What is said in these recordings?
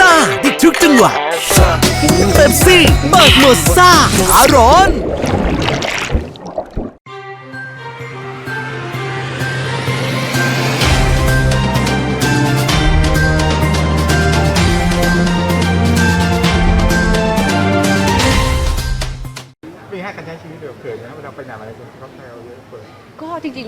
ซ่าได้ทุกจังหวะเป๊ปซี่เปิดโหมดซ่าขาร้อน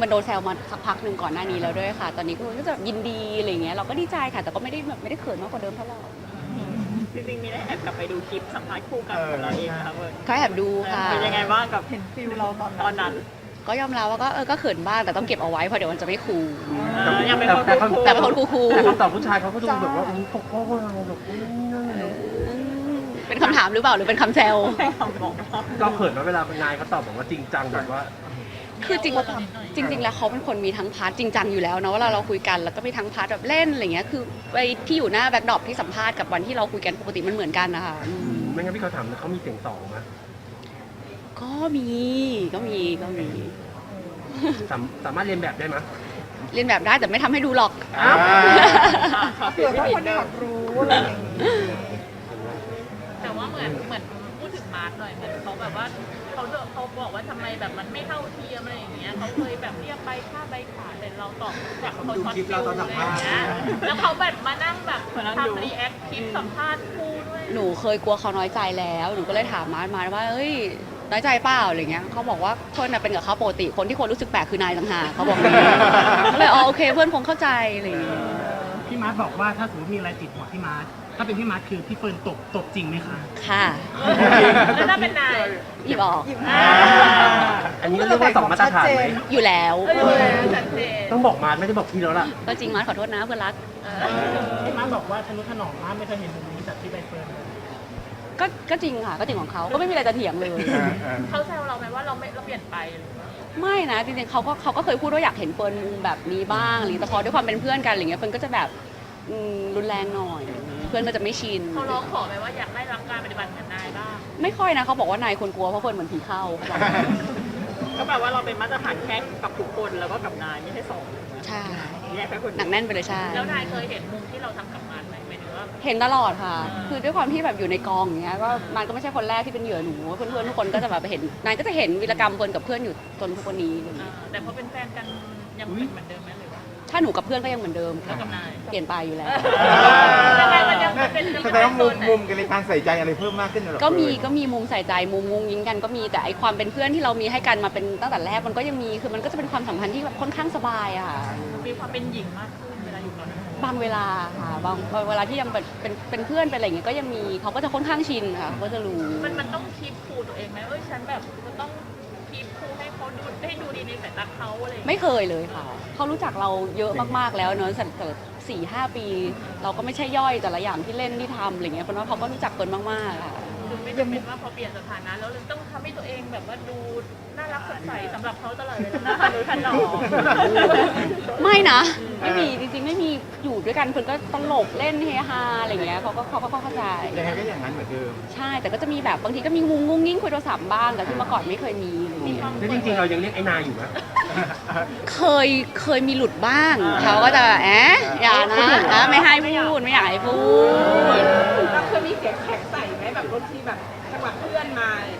ๆมันโดนแซวมาสักพักหนึ่งก่อนหน้านี้แล้วด้วยค่ะ ตอนนี้ก็ก็จะยินดีอะไรเงี้ยเราก็ดีใจค่ะ แต่ก็ไม่ได้แบบไม่ได้เขินมากกว่าเดิมเท่าไหร่จริงๆมีได้แอบกลับไปดูคลิปสัมภาษณ์คู่กันของเราเองนะครับเออก็แอบดูค่ะเป็นยังไงบ้างกับเห็นฟิลเราตอนนั้น ก็ยอมรับว่าก็เออก็เขินบ้างแต่ต้องเก็บเอาไว้เพราะเดี๋ยวมันจะไม่คูลเออยังเป็นคนแต่เขาคู่แต่เป็นคนคูลแต่คำตอบผู้ชายเขาก็ดูแบบว่าอุ้ยปกป้องเราแบบอุ้ยนั่นๆเออเป็นคำถามหรือเปล่าหรือเป็นคำแซวให้คำบอกว่าเราเขินไหมเวลานายเขาตอบแบบว่าจริงจังแบบว่า คือจริงจริง ๆ แล้วเขาเป็นคนมีทั้งพาร์ทจริงจังอยู่แล้วเนาะเวลาเราคุยกันแล้วก็มีทั้งพาร์ทแบบเล่นอะไรเงี้ยคือไปที่อยู่หน้าแบ็คดรอปที่สัมภาษณ์กับวันที่เราคุยกันปกติมันเหมือนกันนะคะอืมไม่งั้นพี่เขาถามเขามีเสียงสองไหมก็มีก็มีก็มี สามสามารถเรียนแบบได้ไหมเรียนแบบได้แต่ไม่ทำให้ดูหรอกเผื่อว่าคนอยากรู้อะไรอย่างนี้แต่ว่าเหมือนเหมือนพูดถึงมาร์ทหน่อยเหมือนเขาแบบว่า เขาเดเขาบอกว่าทำไมแบบมันไม่เท่าเทียมอะไรอย่างเงี้ยเขาเคยแบบเรียกใบค่าใบขาแต่เราตอบแบบเขาช็อตฟิลอะไรอย่างเงี้ยแล้วเขาแบบมานั่งแบบทำรีแอคคลิปสัมภาษณ์คู่ด้วยหนูเคยกลัวเขาน้อยใจแล้ว หนูก็เลยถามมาร์ทมาร์ทว่าเอ้ยน้อยใจเปล่าอะไรเงี้ยเขาบอกว่าเพื่อนน่ะเป็นกับเขาปกติ คนที่คนรู้สึกแปลกคือนายต่างหากเขาบอกอย่างนี้ก็เลยอ๋อโอเคเพื่อนคงเข้าใจอะไรอย่างเงี้ย พี่มาร์ทบอกว่าถ้าสมมติมีอะไรติดหัวพี่มาร์ท ถ้าเป็นพี่มาร์ทคือพี่เฟิร์นตบตบจริงไหมคะค่ะแล้วถ้าเป็นนายหยิบออกอันนี้ก็เรียกว่าสองมาตรฐานไหมอยู่แล้วชัดเจนต้องบอกมาไม่ได้บอกพี่แล้วล่ะก็จริงมาร์ทขอโทษนะเพื่อนรักพี่มาร์ทบอกว่าทะนุถนอมมากไม่เคยเห็นมุมนี้จากที่ใบเฟิร์นเลยก็ก็จริงค่ะก็จริงของเขาก็ไม่มีอะไรจะเถียงเลยเขาแซวเราไหมว่าเราไม่เราเปลี่ยนไปหรือว่าไม่นะจริงๆเขาก็เขาก็เคยพูดว่าอยากเห็นเฟิร์นมุมแบบนี้บ้างอะไรอย่างเงี้ยแต่พอด้วยความเป็นเพื่อนกันอะไรเงี้ยเฟิร์นก็จะแบบอืมรุนแรงหน่อย เพื่อนก็จะไม่ชิน เขาร้องขอไหมว่าอยากได้รับการปฏิบัติเหมือนนายบ้างไม่ค่อยนะเขาบอกว่านายคนกลัวเพราะเฟิร์นเหมือนผีเข้าเขาบอกก็แปลว่าเราเป็นมาตรฐานแค่กับทุกคนแล้วก็กับนายไม่ใช่สองใช่แยกแค่คนหนักแน่นไปเลยใช่แล้วนายเคยเห็นมุมที่เราทำกับมันไหมหมายถึงว่า เห็นตลอดค่ะ คือด้วยความที่แบบอยู่ในกองอย่างเงี้ยก็มันก็ไม่ใช่คนแรกที่เป็นเหยื่อหนูเพื่อนๆทุกคนก็จะแบบเห็นนายก็จะเห็นวีรกรรมเฟิร์นกับเพื่อนอยู่จนทุกวันนี้อะไรอย่างเอ่เงี้ยอแต่พอเป็นแฟนกันยังเป็นเหมือนเดิมไหมหรือว่า ถ้าหนูกับเพื่อนก็ยังเหมือนเดิมแล้วค่ะกับนายเปลี่ยนไปอยู่แล้วยังไงมันยังเป็นแสดงว่ามุมมุมกันในการใส่ใจอะไรเพิ่มมากขึ้นเหรอก็มีก็มีมุมใส่ใจมุมงุงยิงกันก็มีแต่ไอความเป็นเพื่อนที่เรามีให้กันมาเป็นตั้งแต่แรกมันก็ยังมีคือมันก็จะเป็นความสัมพันธ์ที่แบบค่อนข้างสบายอะค่ะ มีความเป็นหญิงมากขึ้นเวลาอยู่กับนายบางเวลาค่ะบางบางเวลาที่ยังเป็นเป็นเป็นเพื่อนเป็นอะไรอย่างเงี้ยก็ยังมีเขาก็จะค่อนข้างชินค่ะเขาก็จะรู้ มันมันต้องคีบคูลตัวเองไหมเอ้ยฉันแบบจะต้อง คีบคูลให้เขาดูให้ดูดีในสายตาเขาอะไรอย่างเงี้ยไม่เคยเลยค่ะ เขารู้จักเราเยอะมากๆแล้วเนอะสัแต่สี่ห้าปี เราก็ไม่ใช่ย่อยแต่ละอย่างที่เล่นที่ทำอะไรเงี้ยเพราะว่าเขาก็รู้จักเฟิร์นมากๆค่ะ คือไม่จำเป็นว่าพอเปลี่ยนสถานะแล้วเราต้องทำให้ตัวเองแบบว่าดูน่า รักสดใสสำหรับเขาตลอดเลยนะหรือขนอมไม่นะ ไม่มีจริงๆ ไม่มีอยู่ด้วยกันเฟิร์นก็ตลกเล่นเฮฮาอะไรเงี้ยเขาก็เขาก็เข้าใจ ยังไงก็อย่างนั้นเหมือนเดิมใช่แต่ก็จะมีแบบบางทีก็มีงุ้งงุ้งยิ่งคุยโทรศัพท์บ้างแต่ที่เมื่อก่อนไม่เคยมีอะไรเงี้ยแล้วจริงๆเรายังเรียกไอ้นายอยู่ไหมเคยเคยมีหลุดบ้างเขาก็จะแอะอย่านะนะไม่ให้พูดไม่อยากให้พูดเราเคยมีเสียงแข็งใส่ไหมแบบบางทีแบบจังหวะเพื่อนมาอย่างเงี้ยเ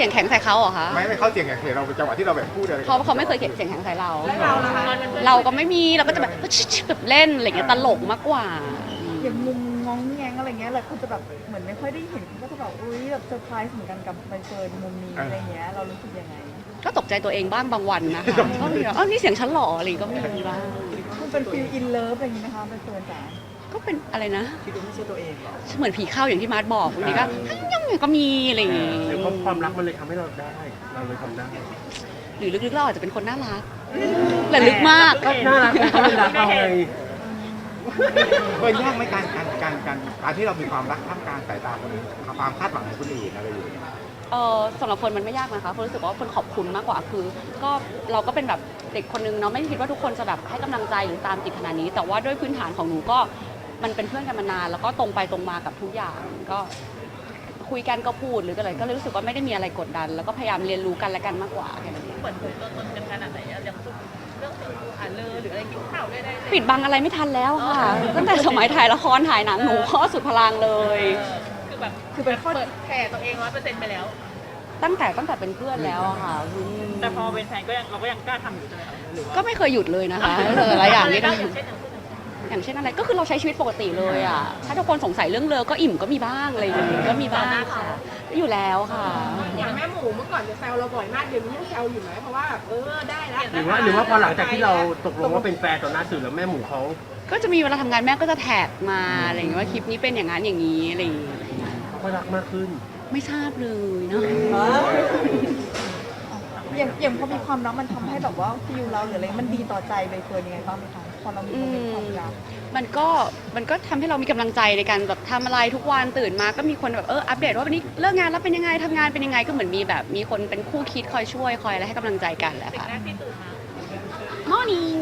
สียงแข็งใส่เขาเหรอคะไม่ไม่เข้าเสียงอย่างเสียเราเป็นจังหวะที่เราแบบพูดอะไรเขาเขาไม่เคยเสียงแข็งใส่เราแล้วเราล่ะคะเราก็ไม่มีเราก็จะแบบแบบเล่นอะไรเงี้ยตลกมากกว่า อย่างมุมงองแงงอะไรเงี้ยหลายคนจะแบบเหมือนไม่ค่อยได้เห็นก็จะแบบอุ้ยแบบเซอร์ไพรส์เหมือนกันกับใบเฟิร์นมุมนี้อะไรเงี้ยเรารู้สึกยังไงก็ตกใจตัวเองบ้างบางวันนะคะก็มีแบบเออนี่เสียงฉันเหรออะไรก็มีบ้างมันเป็นฟิลอินเลิฟอะไรอย่างงี้นะคะใบเฟิร์นจ๋าก็เป็นอะไรนะคิดว่าไม่ใช่ตัวเองหรอเหมือนผีเข้าอย่างที่มาร์ทบอกบางทีก็ยัง ก็มีอะไรอย่างงี้หรือเพราะความรักมันเลยทำให้เราได้ เราเลยทำได้หรือลึกๆเราอาจจะเป็นคนน่ารักแต่ลึกมากก็ น่ารักไงเขาเลยรักเราไงเฟิร์นยากไหมการการการการการที่เรามีความรักท่ามกลางสายตาคนอื่นความคาดหวังของคนอื่นอะไรอย่างเงี้ยเออสำหรับคนมันไม่ยากนะคะคนรู้สึกว่าคนขอบคุณมากกว่าคือ ก็เราก็เป็นแบบเด็กคนนึงเนาะไม่คิดว่าทุกคนจะแบบให้กำลังใจหรือตามติดขนาดนี้ แต่ว่าด้วยพื้นฐานของหนูก็มันเป็นเพื่อนกันมานานแล้วก็ตรงไปตรงมากับทุกอย่างก็ คุยกันก็พูดหรืออะไรก็เลยรู้สึกว่าไม่ได้มีอะไรกดดัน แล้วก็พยายามเรียนรู้กันและกันมากกว่าแค่นั้นเองเปิดเผยตัวตนกันขนาดไหนอะอย่างเรื่องส่วนตัวอะเลยหรืออะไรกินข้าวด้วยได้เลยปิดบังอะไรไม่ทันแล้วค่ะตั้งแต่สมัยถ่ายละครถ่ายหนังหนูข้อสุดพลังเลย คือแบบคือเป็นข้อ เปิดแผ่ตัวเองร้อยเปอร์เซ็นต์ไปแล้ว ตั้งแต่ตั้งแต่เป็นเพื่อนแล้วอะค่ะอืมแต่พอเป็นแฟนก็ยังเราก็ยังกล้าทำอยู่ใช่ไหมคะหรือว่าก็ไม่เคยหยุดเลยนะคะเออหลายอย่างนี่ก็นะอย่างเช่นอย่างเช่น อย่างเช่นอะไรก็คือเราใช้ชีวิตปกติเลยอะถ้าทุกคนสงสัยเรื่องเลอก็อิ่มก็มีบ้างอะไรอย่างเงี้ยก็มีบ้างค่ะอยู่แล้วค่ะ อย่างแม่หมูเมื่อก่อนจะแซวเราบ่อยมากเดี๋ยวนี้ยังแซวอยู่ไหมเพราะว่าเออได้แล้วหรือว่าหรือว่าพอหลังจากที่เราตกลงว่าเป็นแฟนต่อหน้าสื่อแล้วแม่หมูเขาก็จะมีเวลาทำงานแม่ก็จะแท็กมาอะไรอย่างเงี้ยว่าคลิปนี้เป็นอย่างนั้นอย่างนี้อะไรอย่างเงี้ยเขารักมากขึ้น ไม่ทราบเลยเนาะอย่างอย่างพอมีความรักมันทำให้แบบว่าฟิลเราหรืออะไรมันดีต่อใจใบเฟิร์นยังไงบ้างไหมคะ พอเรามีโมเมนต์ความรักมันก็มันก็ทำให้เรามีกำลังใจในการแบบทำอะไรทุกวันตื่นมาก็มีคนแบบเอออัปเดตว่าวันนี้เลิกงานแล้วเป็นยังไงทำงานเป็นยังไงก็เหมือนมีแบบมีคนเป็นคู่คิดคอยช่วยคอยอะไรให้กำลังใจกันแหละสิ่งค่ะแรกที่ตื่นมา morning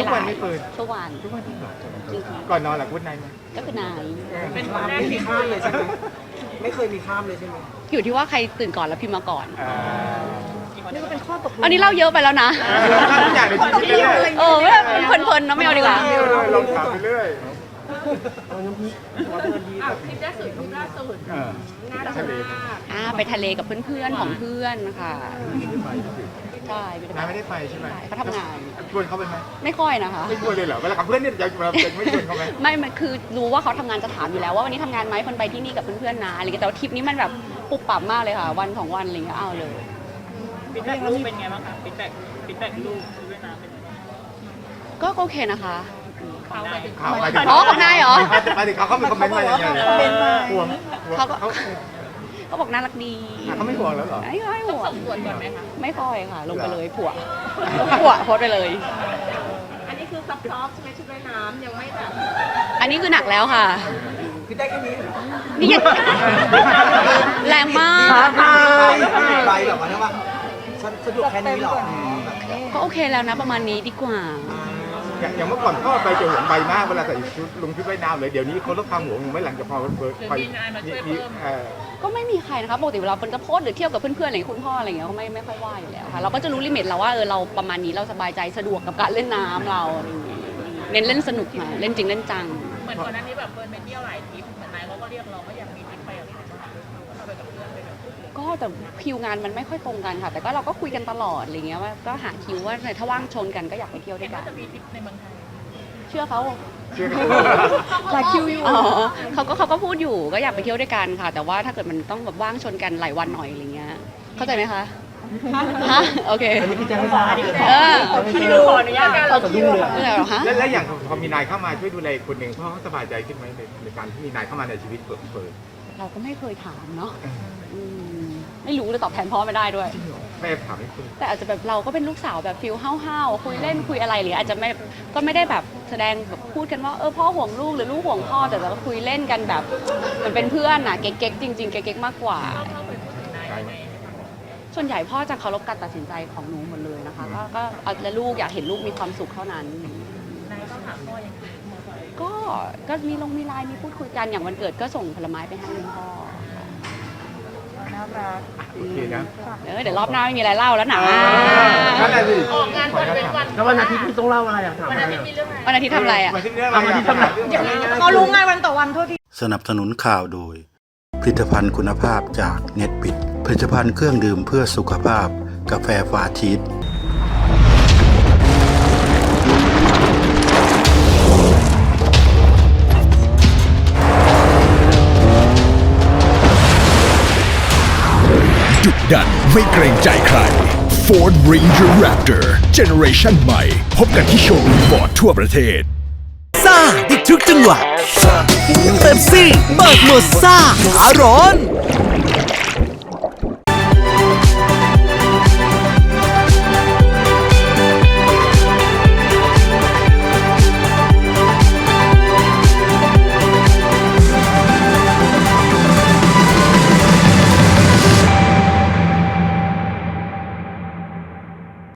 ทุกวันไม่เฟิร์นทุกวันทุกวันที่เหรอจริงก่อนนอนหลับกุ๊ดไนท์ไหมๆก็คือนายเป็นคนแรกที่ข้ามเลยใช่ไหมไม่เคยมีข้ามเลยใช่ไหมอยู่ที่ว่าใครตื่นก่อนแล้วพิมพ์มาก่อนอ่านี่ก็เป็นข้อตกลงอันนี้เล่าเยอะไปแล้วนะทำทุกอย่างในชีวิต เลยเออไม่เพลินๆเนอะไม่เอาดีกว่า ลองถามไปเรื่อยเอาน้ำพริกเอาน้ำพริกอ้าวคลิปล่าสุดคลิปล่าสุดเออน่ารักทะเลมากอ่าไปทะเลกับเพื่อนๆของเพื่อนค่ะใช่ไม่นายได้ไม่ได้ไปใช่ไหมใช่เขาทำงาน ชวนเขาไปไหมไม่ค่อยนะคะ ไม่ชวนเลยเหรอเวลากับเพื่อนเนี่ยจะเราจะไม่ชวนเขาไหมไม่มันคือรู้ว่าเขาทำงานจะถามอยู่แล้วว่าวันนี้ทำงานไหมคนไปที่นี่กับเพื่อนๆนะอะไรเงี้ยแต่ว่าทริปนี้มันแบบปุบปับมากเลยค่ะ วันสองวันอะไรเงี้ยเอาเลย ฟีดแบ็กลูกเป็นไงบ้างคะฟีดแบ็กฟีดแบ็กลูก ก็โอเคนะคะเขาไปถึงข่าวไปถึงอ๋อของนายเหรอ ไปถึงเขาเขามีคอมเมนต์มาอย่างไงคอมเมนต์มา ห่วงห่วงเขาก็เขาก็บอกน่ารักดีเขาไม่ห่วงแล้วเหรอ ไม่ค่อยห่วงส่งตรวจก่อนไหมคะ ไม่ค่อยค่ะ ลงไปเลยผัวผัวโพสต์ไปเลย อันนี้คือซับซ้อฟใช่ไหมชุดว่ายน้ำยังไม่แบบ อันนี้คือหนักแล้วค่ะ คือได้แค่นี้นี่ยังแรงมาก ไปแบบว่าว่าฉันสะดวกแค่นี้หรอ ก็โอเคแล้วนะประมาณนี้ดีกว่า อ ย่างอย่างเมื่อก่อนพ่อไปจะห่วงใบมากเวลาใส่ชุดลงชุดว่ายน้ำเลยเดี๋ยวนี้เขาลดความห่วงลงไหม่หลังจากพอเปิดไปเออก็ไม่มีใครนะคะปกติเวลาเป็นก็โพสต์หรือเที่ยวกับเพื่อนๆอะไรอย่างเงี้ยคุณพ่ออะไรอย่างเงี้ยเขาไม่ไม่ค่อยว่าอยู่แล้วค่ะเราก็จะรู้ลิมิตเราว่าเออเราประมาณนี้เราสบายใจสะดวกกับการเล่นน้ำเราอะไรอย่างเงี้ยเน้นเล่นสนุกค่ะเล่นจริงเล่นจัง เหมือนก่อนหน้านี้แบบเฟิร์นไปเที่ยวหลายทริปเหมือนนายเขาก็เรียกร้องว่าอยาก แต่คิวงานมันไม่ค่อยตรงกันค่ะ แต่ก็เราก็คุยกันตลอดอะไรเงี้ยว่าก็หาคิวว่าถ้าว่างชนกันก็อยากไปเที่ยวด้วยกันจะมีทริปในเมืองไทยเชื่อเขาเชื่อเขาหลายคิวอยู่อ๋อเขาก็เขาก็พูดอยู่ก็อยากไปเที่ยวด้วยกันค่ะ แต่ว่าถ้าเกิดมันต้องแบบว่างชนกันหลายวันหน่อยอะไรเงี้ยเข้าใจไหมคะฮะโอเคอันนี้คือแจ้งให้ทราบเออคิวขออนุญาตการเราสะดุ้งเลยไม่ใช่หรอฮะแล้วแล้วอย่างพอมีนายเข้ามาช่วยดูแลอีกคนหนึ่งพ่อเขาสบายใจขึ้นไหมในในการที่มีนายเข้ามาในชีวิตเปิดเปิดเราก็ไม่เคยถามเนาะอืม ไม่รู้เลยตอบแทนพ่อไม่ได้ด้วย แม่ถามให้คุณ แต่อาจจะแบบเราก็เป็นลูกสาวแบบฟิลห้าวๆคุยเล่นคุยอะไรหรืออาจจะไม่ก็ไม่ได้แบบแสดงแบบพูดกันว่าเออพ่อห่วงลูกหรือลูกห่วงพ่อแต่เราก็คุยเล่นกันแบบเหมันเป็นเพื่อนน่ะเก๊กๆจริงๆเก๊กๆมากกว่าเข้าไปพูดถึงนายยังไงส่วนใหญ่พ่อจะเคารพการตัดสินใจของหนูหมดเลยนะคะ ก็ก็เอาและลูกอยากเห็นลูกมีความสุขเท่านั้นนายต้องถามพ่อยังไงก็ก็มีลงมีไลน์มีพูดคุยกันอย่างวันเกิดก็ส่งผลไม้ไปให้คุณพ่อ น่ารักโอเคนะเออเดี๋ยวรอบหน้าไม่มีอะไรเล่าแล้วนะนั่นแหละสิออกงานวันเป็นวัน แล้ววันอาทิตย์พี่ต้องเล่าอะไรอะถามวันอะไรอาทิตย์มีเรื่องอะไรวันอาทิตย์ทำอะไรอะมาที่เรื่องอะไรเอามาที่ทำอะไรเรื่องอะไรเขารู้งานวันต่อวันโทษที สนับสนุนข่าวโดย ผลิตภัณฑ์คุณภาพจากเน็ตบิดผลิตภัณฑ์เครื่องดื่มเพื่อสุขภาพ กาแฟฟาชีส ดันไม่เกรงใจใคร Ford Ranger Raptor Generation ใหม่ พบกันที่โชว์รูมฟอร์ดทั่วประเทศซ่าอีกทุกจังหวะเต็มซี่เบิกหมดซ่าหาร้อน